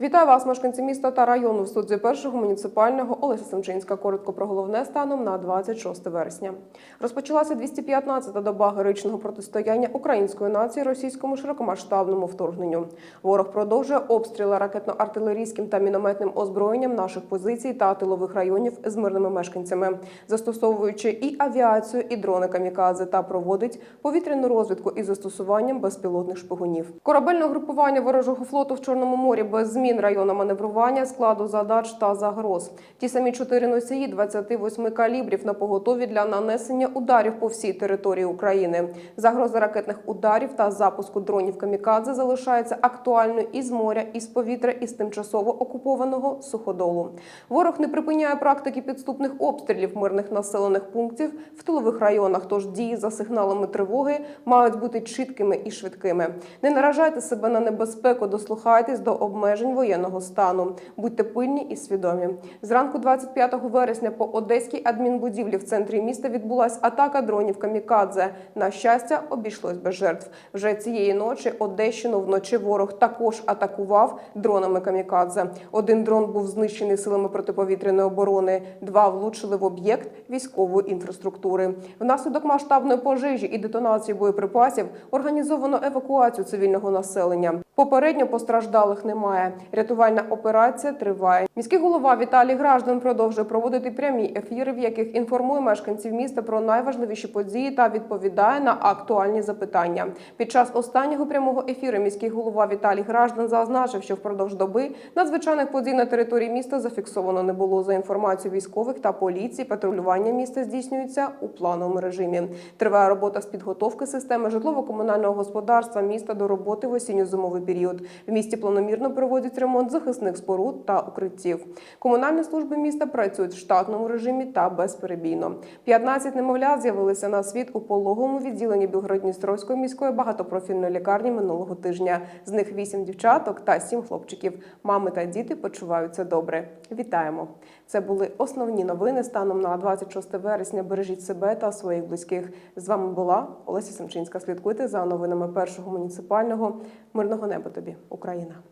Вітаю вас, мешканці міста та району в студії першого муніципального Олеся Семчинська. Коротко про головне станом на 26 вересня. Розпочалася 215-та доба героїчного протистояння української нації російському широкомасштабному вторгненню. Ворог продовжує обстріли ракетно-артилерійським та мінометним озброєнням наших позицій та тилових районів з мирними мешканцями, застосовуючи і авіацію, і дрони камікадзе та проводить повітряну розвідку із застосуванням безпілотних шпигунів. Корабельне групування ворожого флоту в Чорному морі без змін району маневрування, складу задач та загроз. Ті самі чотири носії 28 калібрів на поготові для нанесення ударів по всій території України. Загроза ракетних ударів та запуску дронів камікадзе залишається актуальною і з моря, і з повітря, і з тимчасово окупованого суходолу. Ворог не припиняє практики підступних обстрілів мирних населених пунктів в тилових районах. Тож дії за сигналами тривоги мають бути чіткими і швидкими. Не наражайте себе на небезпеку, дослухайтесь до обмежень воєнного стану. Будьте пильні і свідомі. Зранку 25 вересня по одеській адмінбудівлі в центрі міста відбулася атака дронів камікадзе. На щастя, обійшлось без жертв. Вже цієї ночі Одещину вночі ворог також атакував дронами камікадзе. Один дрон був знищений силами протиповітряної оборони. Два влучили в об'єкт військової інфраструктури. Внаслідок масштабної пожежі і детонації боєприпасів організовано евакуацію цивільного населення. Попередньо постраждалих немає. Рятувальна операція триває. Міський голова Віталій Граждан продовжує проводити прямі ефіри, в яких інформує мешканців міста про найважливіші події та відповідає на актуальні запитання. Під час останнього прямого ефіру міський голова Віталій Граждан зазначив, що впродовж доби надзвичайних подій на території міста зафіксовано не було за інформацією військових та поліції. Патрулювання міста здійснюється у плановому режимі. Триває робота з підготовки системи житлово-комунального господарства міста до роботи в осінньо-зимовий період. В місті планомірно проводять ремонт захисних споруд та укриттів. Комунальні служби міста працюють в штатному режимі та безперебійно. 15 немовлят з'явилися на світ у пологовому відділенні Білгород-Дністровської міської багатопрофільної лікарні минулого тижня. З них 8 дівчаток та 7 хлопчиків. Мами та діти почуваються добре. Вітаємо! Це були основні новини станом на 26 вересня. Бережіть себе та своїх близьких. З вами була Олеся Семчинська. Слідкуйте за новинами першого муніципального мирного неба тобі, Україна.